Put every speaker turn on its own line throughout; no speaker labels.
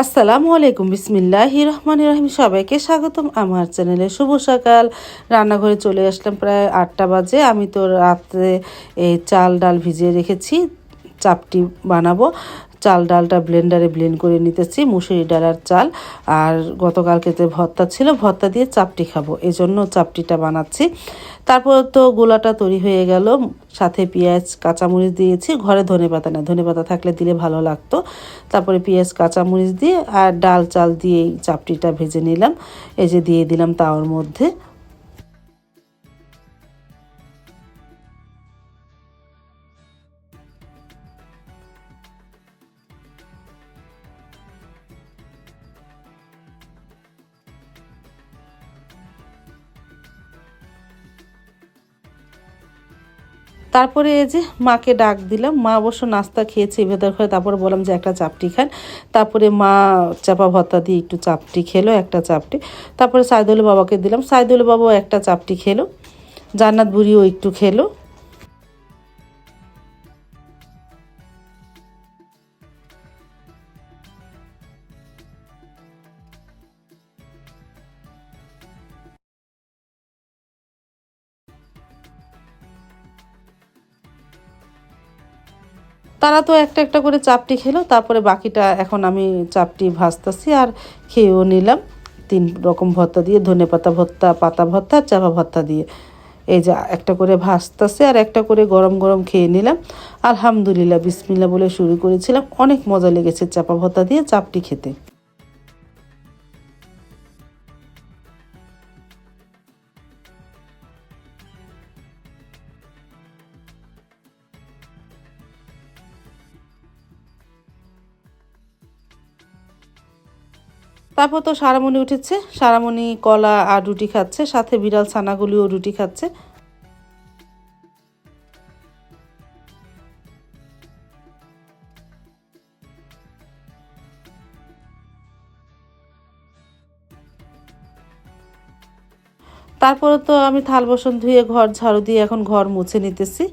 আসসালামু আলাইকুম, বিসমিল্লাহ রহমান রহিম। সবাইকে স্বাগতম আমার চ্যানেলে। শুভ সকাল। রান্নাঘরে চলে আসলাম প্রায় আটটা বাজে। আমি তো রাত্রে এই চাল ডাল ভিজিয়ে রেখেছি। চাপটি বানাবো। চাল ডালটা ব্লেন্ডারে ব্লেন্ড করে নিতেছি, মুসুরি ডালার চাল। আর গতকালকে যে ভর্তা ছিল, ভর্তা দিয়ে চাপটি খাব। এই জন্য চাপটিটা বানাচ্ছি। তারপর তো গোলাটা তৈরি হয়ে গেল। সাথে পেঁয়াজ, কাঁচামরিচ দিয়েছি। ঘরে ধনে পাতা না, ধনে পাতা থাকলে দিলে ভালো লাগতো। তারপরে পেঁয়াজ, কাঁচামরিচ দিয়ে আর ডাল, চাল দিয়ে চাপটিটা ভেজে নিলাম। এই যে দিয়ে দিলাম তাওয়ার মধ্যে। তারপরে এই যে মাকে ডাক দিলাম, মা অবশ্য নাস্তা খেয়েছে ভেতর করে তারপরে বললাম যে একটা চাপটি খান। তারপরে মা চাপা ভত্তা দিয়ে একটু চাপটি খেলো, একটা চাপটি। তারপরে সাইদুল বাবাকে দিলাম, সাইদুল বাবাও একটা চাপটি খেলো, জান্নাত বুড়িও একটু খেলো। তারা তো একটা একটা করে চাপটি খেলো, তারপরে বাকিটা এখন আমি চাপটি ভাজতেছি আর খেয়েও নিলাম। তিন রকম ভর্তা দিয়ে, ধনে পাতা ভর্তা পাতা ভর্তা আর চাপা ভর্তা দিয়ে। এই যে একটা করে ভাজতেছে আর একটা করে গরম গরম খেয়ে নিলাম। আলহামদুলিল্লাহ বিসমিল্লা বলে শুরু করেছিলাম। অনেক মজা লেগেছে চাপা ভর্তা দিয়ে, চাপটি খেতে। তারপর তো সারামণি উঠেছে, সারামণি কলা আর রুটি খাচ্ছে, সাথে বিড়াল ছানাগুলিও রুটি খাচ্ছে। তারপরে তো আমি থাল বসন ধুয়ে ঘর ঝাড়ু দিয়ে এখন ঘর মুছে নিতেছি।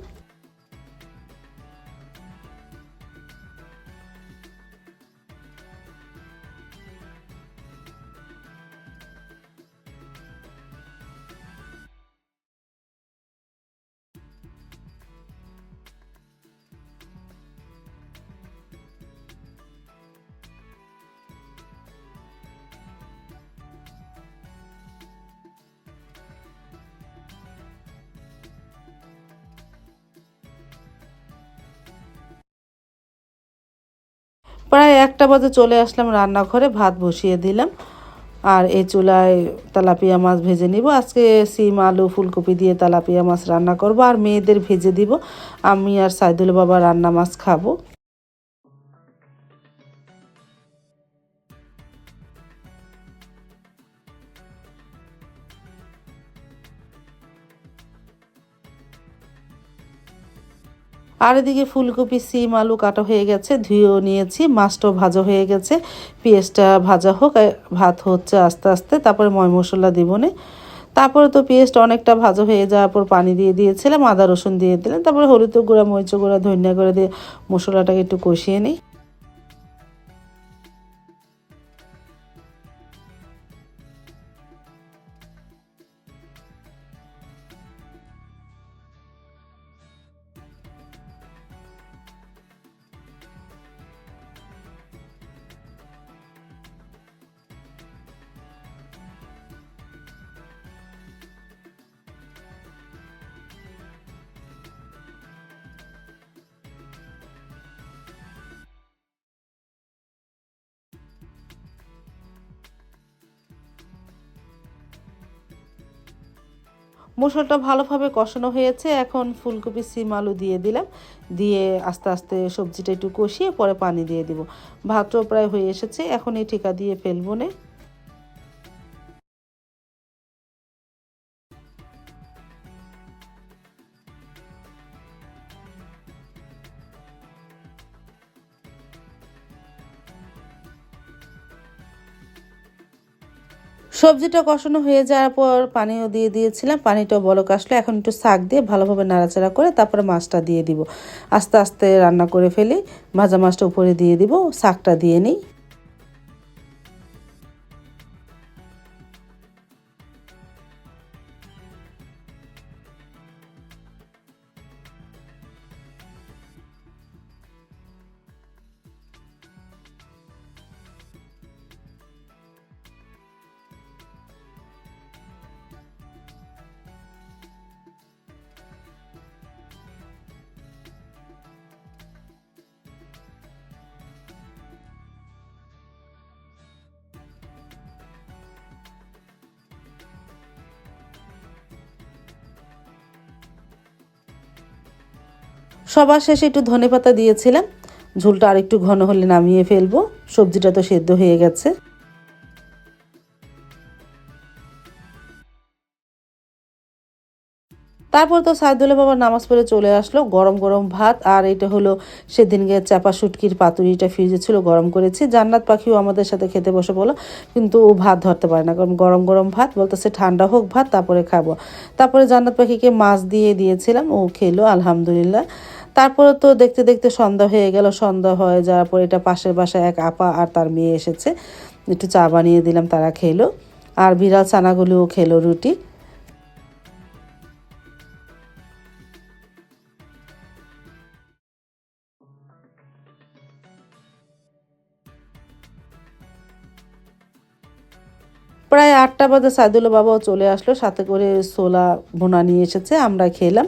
প্রায় একটা বাজে চলে আসলাম রান্নাঘরে, ভাত বসিয়ে দিলাম। আর এই চুলায় তালাপিয়া মাছ ভেজে নিব। আজকে সিম, আলু, ফুলকপি দিয়ে তেলাপিয়া মাছ রান্না করব। আর মেয়েদের ভেজে দিব। আমি আর সাইদুল বাবা রান্না মাছ খাব। আর এদিকে ফুলকপি, সিম, আলু কাটা হয়ে গেছে, ধুয়েও নিয়েছি মাছটাও ভাজা হয়ে গেছে, পেঁয়াজটা ভাজা হোক ভাত হচ্ছে আস্তে আস্তে, তারপরে ময় মশলা দিব নে। তারপরে তো পেঁয়াজটা অনেকটা ভাজা হয়ে যাওয়ার পর পানি দিয়ে দিয়েছিলাম, আদা রসুন দিয়ে দিলাম, তারপরে হলুদ গুঁড়া মরিচ গুঁড়া, ধনিয়া গুঁড়া দিয়ে মশলাটাকে একটু কষিয়ে নিই। মশলাটা ভালোভাবে কষানো হয়েছে। এখন ফুলকপি সিম আলু দিয়ে দিলাম। দিয়ে আস্তে আস্তে সবজিটা একটু কষিয়ে পরে পানি দিয়ে দিব। ভাতটাও প্রায় হয়ে এসেছে। এখন এই ঠিকা দিয়ে ফেলব না। সবজিটা কষানো হয়ে যাওয়ার পর পানিও দিয়ে দিয়েছিলাম পানিটাও বলক আসলো। এখন একটু শাক দিয়ে ভালোভাবে নাড়াচাড়া করে তারপরে মাছটা দিয়ে দিব। আস্তে আস্তে রান্না করে ফেলি, ভাজা মাছটা উপরে দিয়ে দিব, শাকটা দিয়ে নিই। সবার শেষে একটু ধনেপাতা দিয়েছিলাম। ঝোলটা আর একটু ঘন হলে নামিয়ে ফেলব। সবজিটা তো সেদ্ধ হয়ে গেছে। তারপর তো সাইদুল্লাহ বাবা নামাজ পড়ে চলে আসলো। গরম গরম ভাত, আর এটা হলো সেদিনকে চাপা শুটকির পাতুরিটা ফ্রিজে ছিল, গরম করেছি। জান্নাত পাখিও আমাদের সাথে খেতে বসে বলো, কিন্তু ও ভাত ধরতে পারে না, কারণ গরম গরম ভাত বলতেছে ঠান্ডা হোক ভাত, তারপরে খাব। তারপরে জান্নাত পাখিকে মাছ দিয়ে দিয়েছিলাম, ও খেলো, আলহামদুলিল্লাহ। তারপরে তো দেখতে দেখতে সন্ধ্যা হয়ে গেল, সন্ধ্যা হয়ে যাওয়ার পর এটা পাশের বাসায় এক আপা আর তার মেয়ে এসেছে। একটু চা বানিয়ে দিলাম, তারা খেলো। আর বিড়াল ছানাগুলোও খেলো রুটি। প্রায় আটটা বাজে সাইদুল্লাহ বাবাও চলে আসলো, সাথে করে সোলা ভুনা নিয়ে এসেছে, আমরা খেলাম।